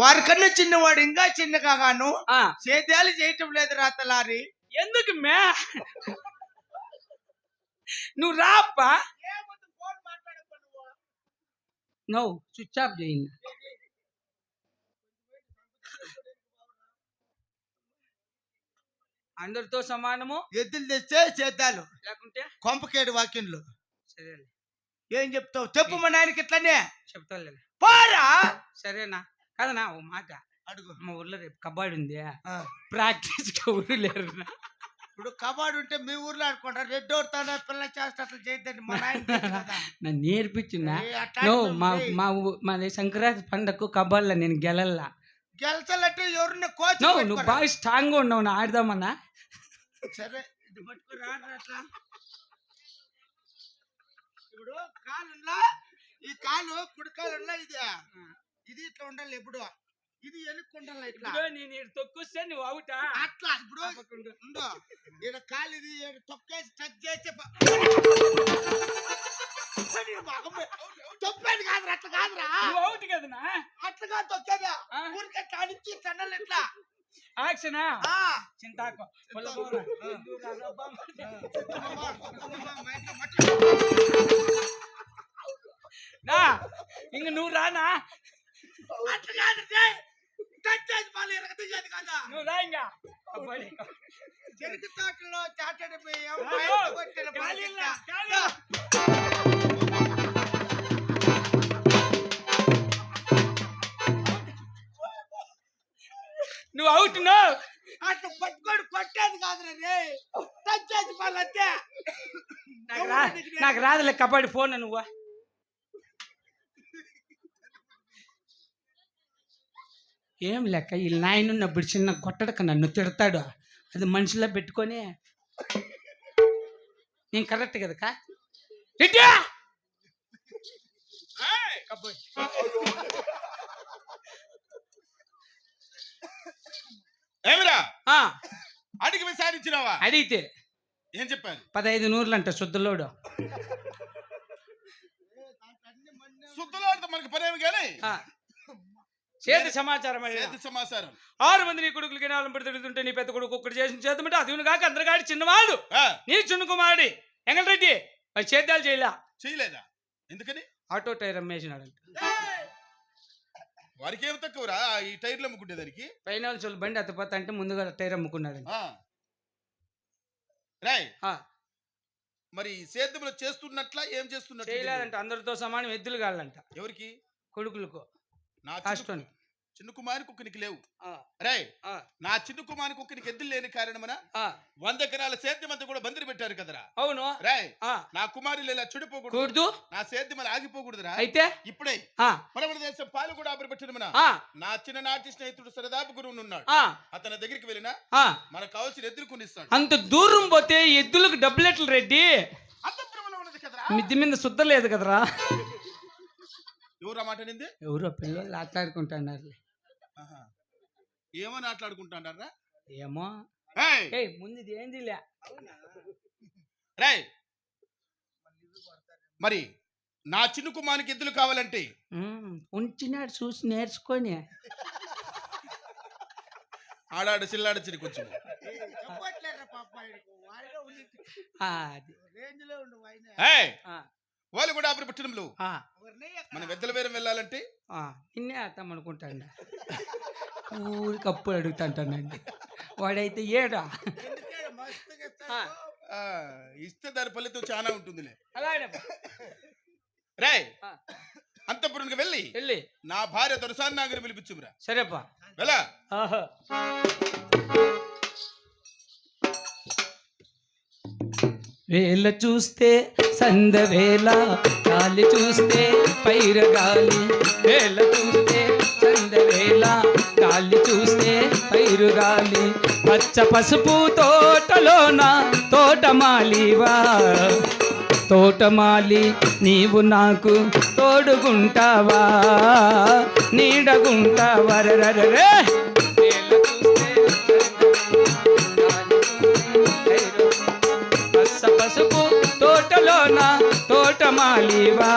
వారికన్నా చిన్నవాడు ఇంకా చిన్నగా గాను ఆ, సేద్యాలు చేయటం లేదు రాతలారి. ఎందుకు మే? నువ్వు రాప్పా నువ్వు. స్విచ్ ఆఫ్ చేయండి. అందరితో సమానము? ఎద్దులు తెస్తే సేద్యాలు. లేకుంటే? కొంపకేడు వాక్యంలు సరేలే. ఏం చెప్తావు? చెప్పు మా నాయనకి ఇట్లనే. చెప్తాలే పోరా! సరేనా? కాదనా ఓ మాట. అడుగు. మా ఊర్లో రేపు కబడ్డీ ఉంది. ప్రాక్టీస్ ఊరు లేరు ఇప్పుడు కబాడు ఉంటే మీ ఊర్లో ఆడుకుంటారు. రెడ్ ఓడతాను పిల్ల చేస్తే అట్లా చేయద్దండి. మా. నన్ను నేర్పించిందా? మా. మా మాది సంక్రాంతి పండగకు కబడ్డీలో నేను గెలల్లా. గెలిచాలంటే ఎవరిని కోచ్ నువ్వు బాగా స్ట్రాంగ్గా ఉన్నావు నా ఆడదామన్నా. సరే ఇది పట్టుకుని రారా అట్లా ఇప్పుడు కాలున్నా ఈ కాలు కుడి కాలున్నా ఇది? ఇది ఇట్లా ఉండాలి ఎప్పుడు ఇది వెనక్కి ఉండాలి ఇట్లా? ఇదిగో నేను ఈడ తొక్కొస్తే నువ్వు అవుటా అట్లా ఇప్పుడు ఉండు. ఈడ కాలు ఇది ఈడ తొక్కేసి టచ్ చేసి ప- పని మగమే. తొప్పేది కాదురా అట్లా కాదురా. నువ్వు అవుట్ కదనా? అట్లా కాదు తొక్కేదా. ఆ? ఊరికే కానిచ్చి చన్నలు ఇట్లా. యాక్షనా ఆ. చింతాకు. చింతాకు. నా ఇంక నువ్వు రానా అట్లా కాదు రే. టచ్ చేసి మళ్ళీ ఎరగదీసేది కాదా నువ్వు రా ఇంకా కబడ్డీ చెరుకు తోటలో చాటడి బియ్యం ఆ, బయట ఓ, కొట్టిన ఖాళీలా, బాధ్యత. ఖాళీ. నువ్వు అవుట్ నువ్వు అట్లా పట్టుకొని కొట్టేది కాదురా రే టచ్ చేసి మళ్ళీ అంతే నాకు రా నాకు రాదులే కబడ్డీ ఫోన్ నువ్వు ఏం లెక్క? ఈ నాయన ఉన్నప్పుడు చిన్న కొట్టడక నన్ను తిడతాడు. అది మనిషిలో పెట్టుకొని. నేను కరెక్ట్ కదా. ఏమిరా? అడిగి విసారించినావా అడిగితే. ఏం చెప్పారు? పదహైదు నూర్లు అంట శుద్ధలోడు శుద్ధలో అంత మనకి పనేమి కానీ ఆ. చేతి సమాచారం. చేతి సమాచారం. ఆరు మంది నీ కొడుకులకి నాలుగు పెడి తిడుతుంటే నీ పెద్ద కొడుకు ఒక్కటి చేసిన చేతమంటే అది కాక అందరికాడి చిన్నవాడు. నీ చిన్న కుమారుడి. ఎంగళరెడ్డి మరి చేద్దాలు చేయలా? చేయలేదా? ఎందుకని? ఆటో టైర్ అమ్మేసినాడంట. వారికి ఏమి తక్కువరా? ఈ టైర్లు అమ్ముకునేదానికి పైన వాళ్ళు చోళ్ళు బండి అత్తపోతా అంటే ముందుగా టైర్ అమ్ముకున్నాడంట. ఆ. రాయ్. మరి సేద్యంలో చేస్తున్నట్లా ఏం చేస్తున్నట్లు చేయలేదంట. అందరితో సమానం ఎద్దులు కాళ్ళంట. ఎవరికి? కొడుకులకు. నా చిన్న- చిన్న కుమారి కుక్కనికి లేవు. ఆ, నా చిన్న కుమారి కుక్కనికి ఎద్దులు లేని కారణమన ఆ, వంద ఎకరాల సేద్యం అంతా కూడా బందిరి పెట్టారు కదరా. అవును. రాయ్ ఆ, నా కుమారి ఇలా చెడిపోకూడదు. కూడదు. నా సేద్యం అలా ఆగిపోకూడదురా. అయితే? ఇప్పుడే. ఆ, పడమర దేశం పాలు కూడా ఆపరిపెట్టడమన నా చిన్ననాటి స్నేహితుడు సరదాపు గురువు ఉన్నాడు. అతని దగ్గరికి వెళ్ళినా ఆ. మనకు కావాల్సిన ఎదురు కొనిస్తాడు. అంత దూరం పోతే ఎద్దులకు డబ్బులు ఎట్ల రెడ్డి? అంతఃపురంలో ఉన్నది కదరా. మిద్ది మీద శుద్ధ లేదు కదరా? ఎవరు మాట నింది ఎవరో పిల్లలు ఆటలాడుకుంటున్నారు. ఏమని ఏమో. ఏయ్! ఏయ్ ముందు రేయ్! మరి నా చిన్న కుమారికి ఎద్దులు కావాలంటే? ఉంచినాడు చూసి నేర్చుకొని. ఆడాడు చిల్లాడు చిరి కొంచెం చెప్పట్లేరా పాప వాళ్ళు కూడా ఆపరిపెట్టడంలో ఆ, ఎవరిని ఎక్కడ? మన వెద్దల వేరం వెళ్ళాలంటే? ఆ, నిన్నే అర్థం అనుకుంటాండ. ఊరికి అప్పుడు అడుగుతాంటానండి. వాడైతే ఏడా? ఇస్తే దాని ఫలితం చాలా ఉంటుందిలే. అలాగే రేయ్ ఆ. అంతపురానికి వెళ్ళి వెళ్ళి. నా భార్య దొరసాని నాగరి పిలిపించుమురా. సరేపా. వెళ్ళా? వేల చూస్తే సందవేళ గాలి చూస్తే పైరగాలి. వేల చూస్తే సందవేళ గాలి చూస్తే పైరుగాలి. పచ్చ పసుపు తోటలోన తోటమాలివా? తోటమాలి నీవు నాకు తోడుగుంటావా? నీడగుంటావా? రే తోటలోన తోటమాలివా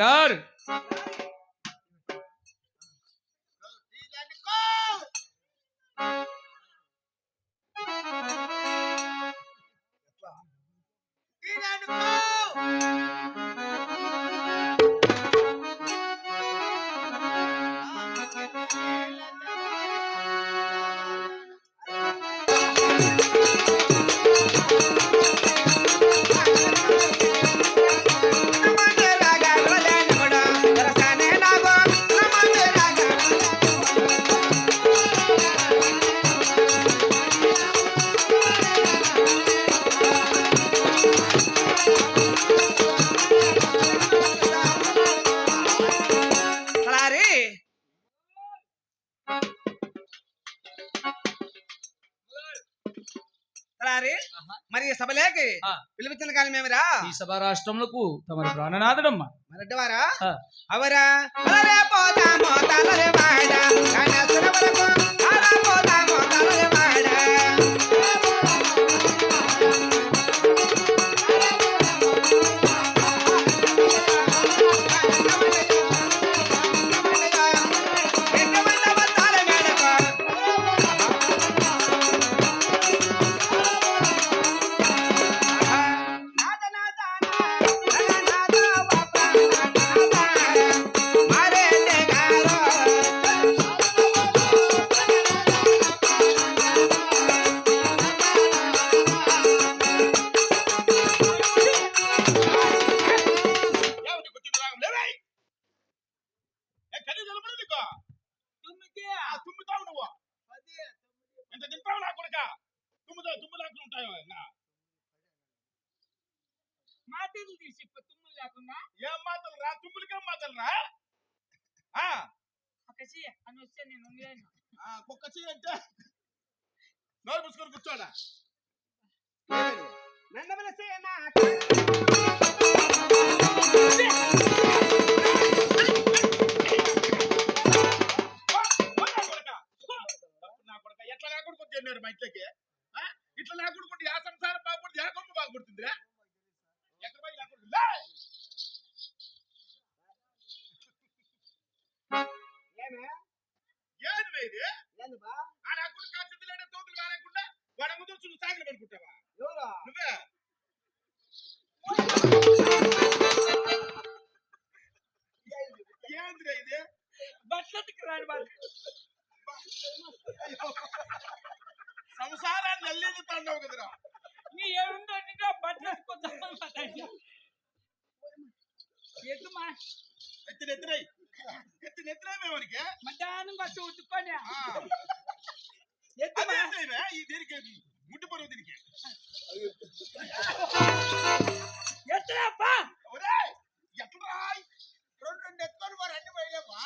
గారు ఇదనుకో. ఇదనుకో. పిలిపించిన కాలం ఏమిరా? ఈ సభా రాష్ట్రములకు తమరి ప్రాణనాథుడమ్మ. మరడ్డవారా. అవరా? అలరే పోతామో తలరే వాడ గణేశ్వర వరకు అలా పోతామో తలరే మాటలు తీసి తుమ్ములు లేకుండా. ఏం మాటలు రా? తుమ్ములకేం మాటలు రా? ఆ, ఒకసి అని వస్తే నేను ఉండలేను ఆ, కుక్క చెయ్యి అంటే నోరు మూసుకొని కూర్చోడా? నా ఏంది ఇది ఆ నా కొడుకు కాల్చింది లేడే తోతులు కాలేకుండా వాడు ముందు వచ్చి నువ్వు సాగిలు పడుకుంటావా నువ్వే ఏందిరా ఇది బట్టలకి రాని బాధ సంసారాన్ని అల్లేది తాండవు కదరా నీ ఏముందో నిండా బట్టలకి కొంచెం ఎత్తుమా ఎత్తిన ఎత్తినాయి ఎత్తిన ఎత్తినాయి మేమనికి మధ్యాహ్నం బస్సు ఉతుక్కొని ఆ. ఎత్తుమా అదేంటి ఇవే? ఈ దీనికి ముట్టి పొరుగు దీనికి ఎత్తురాపా ఒరేయ్, ఎట్లా రాయ్? రెండు రెండు ఎత్తుకొని మరి అన్ని పోయలేమా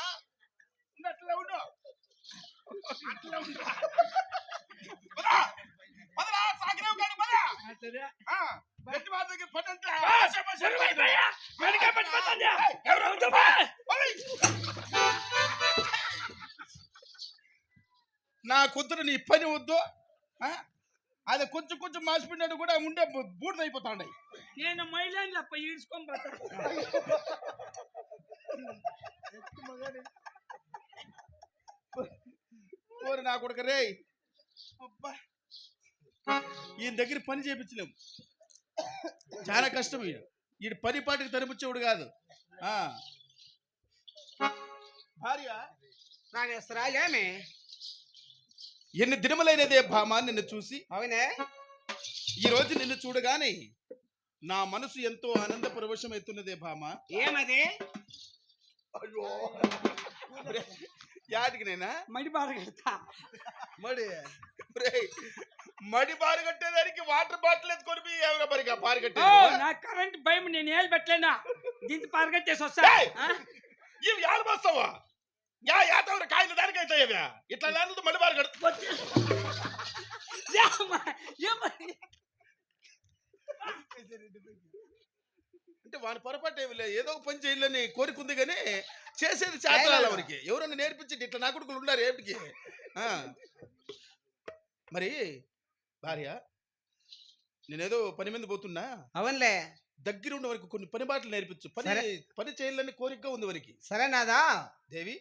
ఉండు, అట్లా ఉండు అట్లా ఉండురా. పదరా, పదరా, సాకిరావు గాడు, పదరా. సరే ఆ, గట్టి మాటకి పని అంటే. వెనక పడిపోతుంది ఎవరు అవుతావా? ఓయ్. నా పని వద్దు ఆ? అది కొంచెం కొంచెం మాసిపోయినట్టు కూడా ఉండే బూడిద అయిపోతాండాయి. నేను అప్ప ఈడ్చుకొని ఓరి నా కొడుకు రే అబ్బా. ఈయన దగ్గర పని చేయించలేము చాలా కష్టం ఈయన ఈయన పని పాటికి తరిపించేవాడు కాదు. ఆ. భార్య నాగేశ్వరా ఏమి ఎన్ని దినములైనదే భామ నిన్ను చూసి అవునే? ఈ రోజు నిన్ను చూడగానే నా మనసు ఎంతో ఆనంద పరవశమవుతున్నదే భామ. ఏమది? ఒరే, యాటికి నేనా? మడి కడతా. మడి. ఒరేయ్, మడి బారు కట్టేదానికి వాటర్ బాటిల్ ఎత్తుకొని ఎవరో నా కరెంట్ భయం నేను ఏళ్ళు పెట్టలేనా? దీంతో పారగట్టేసి వస్తా. ఏయ్! ఆ? ఇవి యాడ పోస్తావా? యా యాతవర కాయలు దానికి ఇట్లా లేకపోతే మళ్ళీ బారు కడుతు వద్దు. ఏమ్మా? ఏమ్మా? అంటే వాని పొరపాటు ఏమి లేదు. ఏదో ఒక పని చేయాలని కోరిక ఉంది కానీ చేసేది చేతరాల వరకు ఎవరన్నా నేర్పించి ఇట్లా నా కొడుకులు ఉన్నారు ఏమిటికి. మరి భార్య నేనేదో పని మీద పోతున్నా? అవునులే. దగ్గర ఉండే వరకు కొన్ని పని బాటలు నేర్పించు. పని. పని చేయాలని కోరిక ఉంది వారికి. సరే నాదా. దేవి